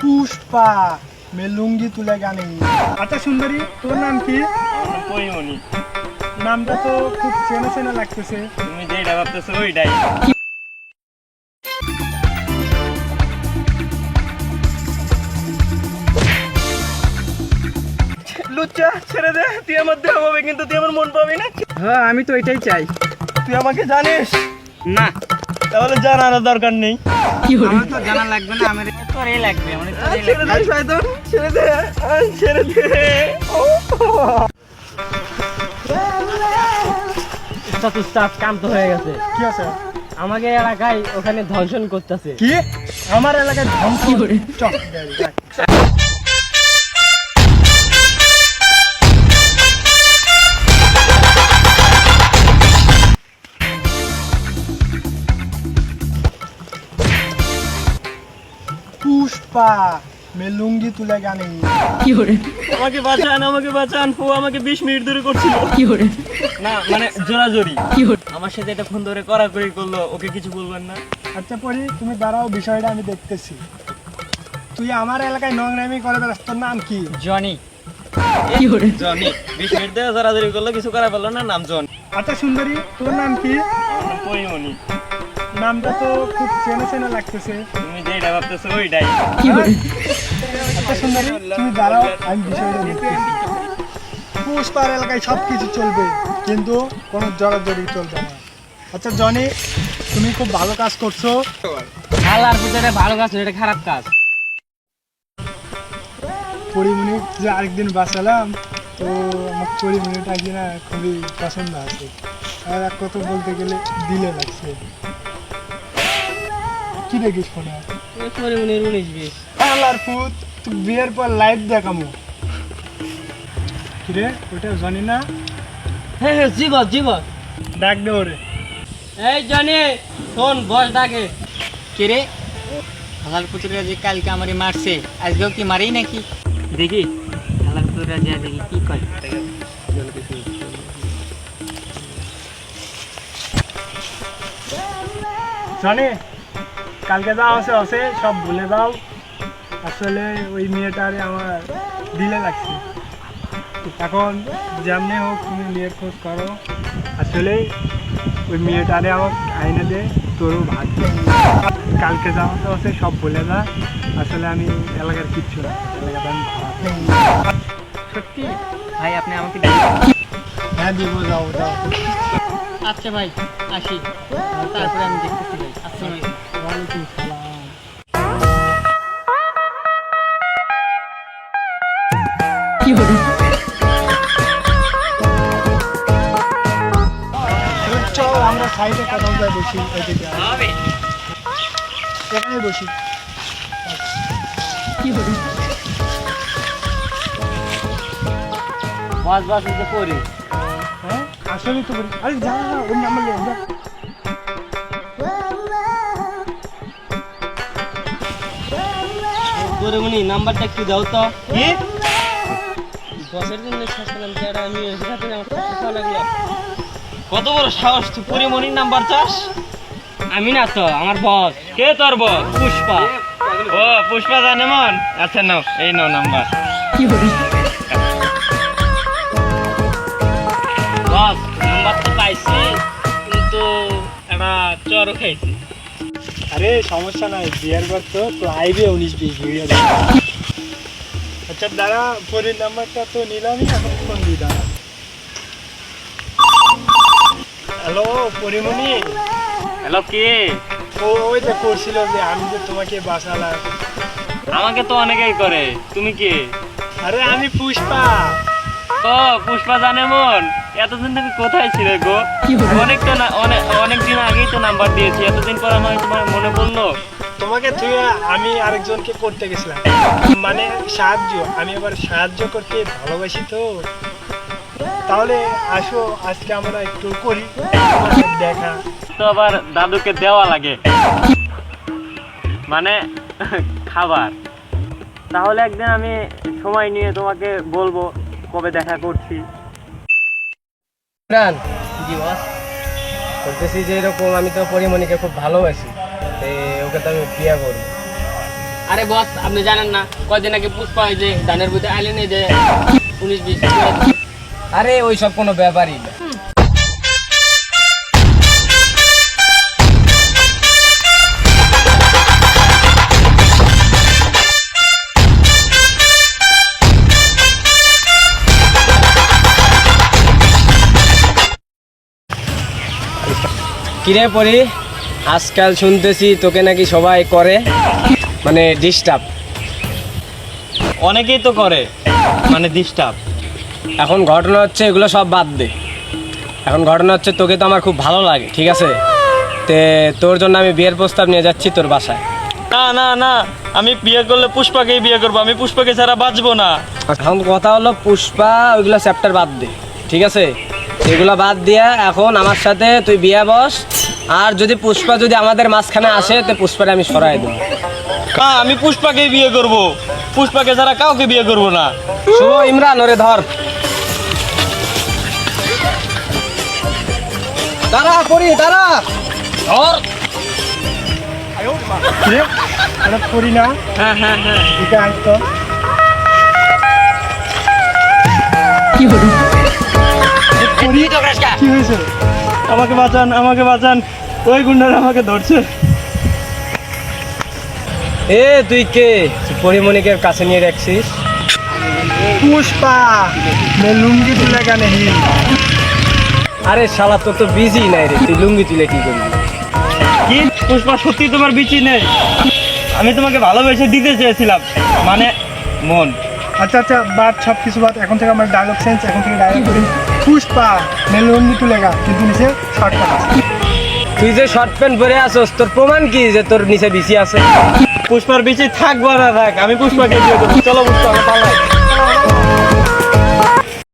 পুষ্পা মে লুঙ্গি তুলে গানে। আচ্ছা সুন্দরী তোর নাম কি? পরিমণি নামটা তো খুব চেনা চেনা লাগতেছে। তুমি যেটা ভাবতেছো ওইটাই। লুচ্চা ছেড়ে দে তুই আমার দেহ পাবি কিন্তু তুই আমার মন পাবি না। হ্যাঁ আমি তো এটাই চাই। তুই আমাকে জানিস? না। তাহলে জানার দরকার নেই। আমার তো জানা লাগবে না আমার তোরই লাগবে মানে তোরই ছেড়ে লাগবে। দে শয়তান ছেড়ে দে ছেড়ে দে। উস্তাদ কাম তো হয়ে গেছে। কি আছে? আমাকে এলাকায় ওখানে ধর্ষণ করতেছে। কি? আমার এলাকায় ধ্বংস চল পুষ্পা মে লুঙ্গি তুলে গানে। আমাকে বাঁচান আমাকে বাঁচান। ও আমাকে বিশ মিনিট ধরে করছিল। না মানে জোরাজোরি। আমার সাথে এটা ফোন ধরে কড়াকড়ি করল ওকে কিছু বলবেন না। আচ্ছা পরি তুমি দাঁড়াও বিষয়টা আমি দেখতেছি। তুই আমার এলাকায় নোংরামি করে বেড়াস তোর নাম কি? জনি। জনি। বিশ মিনিট ধরে জোরাজোরি করল কিছু করা পারল না নাম জন। আচ্ছা সুন্দরী তোর নাম কি? পরিমণি। নামটা তো খুব চেনা চেনা লাগতেছে। তুমি যেটা ভাবতেছো ওইটাই। আচ্ছা সুন্দরী তুমি দাঁড়াও আমি বিষয়টা দেখতেছি পুষ্পার এলাকায় সব কিছু চলবে কিন্তু কোনো জড়াজড়ি চলবে না। আচ্ছা জনি তুমি খুব ভালো কাজ করছ। আল্লাহর ভিতরে ভালো কাজ না, এটা খারাপ কাজ। পরিমণি যে আরেকদিন বাঁচালাম তো আমার পরিমণিটা না খুবই পছন্দ আছে। আর এক কথা বলতে গেলে দিলে লাগছে। কি দেখিস ফোনে? পরিমণির উনিশ বিশ। আল্লাহর তুই বিয়ের পর লাইভ দেখামু। কিরে ওটা জানি না? হ্যাঁ হ্যাঁ জীব জীব ডাক দে ওরে। এই জনি শোন বস ডাকে। কে রে? হালাল পুতুরা যে কালকে আমারে মারছে আজকেও কি মারেই নাকি? দেখি হালাল পুতুরা যা দেখি কি করে? জানি কালকে যা আছে আছে সব ভুলে দাও আসলে ওই মেয়েটারে আমার দিলে লাগছে। এখন যেমনি হোক তুমি মেয়ের খোঁজ করো। আসলে ওই মেয়েটারে আমার আইনে দে তোরও ভাত কালকে যা আছে আছে সব ভুলে যা। আসলে আমি এলাকার কিচ্ছু না। এলাকাতে আমি সত্যি? ভাই আপনি আমাকে হ্যাঁ দিব যাও যাও। আচ্ছা ভাই আসি। তারপরে আমি দেখতেছি ভাই। আচ্ছা ভাই সালাম চল আমরা সাইডে কোথাও যাই বসি হবে এখানে বসি বাস পড়ি হ্যাঁ আসলে তো আরে যা ওই নাম্বারটা একটু দাও তো? কি? জন্য আমি আমার লাগল কত বড় সাহস তুই পরিমণির নাম্বার চাস? আমি না তো আমার বস কে তোর বস পুষ্পা। ও পুষ্পা জানে মন আচ্ছা নাও এই নাও নাম্বার। বস নাম্বার তো পাইছি কিন্তু একটা চরও খাইছি। আরে সমস্যা নাই বিয়ার তো তো আইবে উনিশ বিশ ভিডিও আচ্ছা দাঁড়া ফোনের নাম্বারটা তো নিলামই এখন ফোন দিই দাঁড়া। হ্যালো পরিমণি। হ্যালো কে? ও ওই যে করছিল যে আমি যে তোমাকে বাঁচালাম। আমাকে তো অনেকেই করে তুমি কে? আরে আমি পুষ্পা। ও পুষ্পা জানে মন। এতদিন তুমি কোথায় ছিলে গো? অনেক তো না অনেক অনেক দিন আগেই তো নাম্বার দিয়েছি এতদিন পর আমার তোমার মনে পড়ল। তোমাকে থুয়ে আমি আরেকজনকে করতে গেছিলাম। মানে সাহায্য আমি আবার সাহায্য করতে ভালোবাসি তো। তাহলে আসো আজকে আমরা একটু করি দেখা। তো আবার দাদুকে দেওয়া লাগে। মানে খাবার। তাহলে একদিন আমি সময় নিয়ে তোমাকে বলব কবে দেখা করছি। ইমরান জি বস বলতেছি যে এরকম আমি তো পরিমণিকে খুব ভালোবাসি ওকে তো আমি বিয়ে করি আরে বস আপনি জানেন না কয়দিন আগে পুষ্পা যে ধানের বুঝে আইলেন যে উনিশ বিশ। আরে ওই সব কোনো ব্যাপারই না। কিরে পরি? আজকাল শুনতেছি তোকে নাকি সবাই করে। মানে ডিস্টার্ব অনেকেই তো করে মানে ডিস্টার্ব এখন ঘটনা হচ্ছে এগুলো সব বাদ দে। এখন ঘটনা হচ্ছে তোকে তো আমার খুব ভালো লাগে ঠিক আছে? তে তোর জন্য আমি বিয়ের প্রস্তাব নিয়ে যাচ্ছি তোর বাসায়। না না না আমি বিয়ে করলে পুষ্পাকেই বিয়ে করব আমি পুষ্পাকে ছাড়া বাঁচবো না। এখন কথা হলো পুষ্পা ওইগুলো চ্যাপ্টার বাদ দে ঠিক আছে? এগুলো বাদ দিয়া এখন আমার সাথে তুই বিয়ে বস। আর যদি পুষ্পা যদি আমাদের মাঝখানে আসে তো পুষ্পারে আমি সরাই দেবো। না আমি পুষ্পাকেই বিয়ে করব। পুষ্পাকে ছাড়া কাউকে বিয়ে করব না। শুভ ইমরান ওরে ধর। দাঁড়া পড়ি দাঁড়া। ধর। করি না। হ্যাঁ হ্যাঁ হ্যাঁ। কি দিকে আমাকে বাঁচান আমাকে বাঁচান। ওই গুন্ডারা আমাকে ধরছে। এ তুই কে? পরিমণিকের কাছে নিয়ে রাখছিস? পুষ্পা লুঙ্গি তুলে কেন আরে শালা তোর তো বিজি নাই রে। তুই লুঙ্গি তুলে কি করবি? কি? পুষ্পা সত্যি তোমার বিচি নেই। আমি তোমাকে ভালোবেসে দিতে চেয়েছিলাম। মানে মন। আচ্ছা আচ্ছা বাদ সব কিছু বাদ। এখন থেকে আমার ডায়লগ সেন্স এখন থেকে ডায়লগ করি পুষ্পা মেলুন নিতু লেখা কিন্তু নিচে শর্ট প্যান্ট তুই যে শর্ট প্যান্ট পরে আসস তোর প্রমাণ কি যে তোর নিচে বিচি আছে? পুষ্পার বিচি থাকবা না থাক, আমি পুষ্পাকে দিয়ে দেবো। চলো পুষ্পা, আমরা পালাই।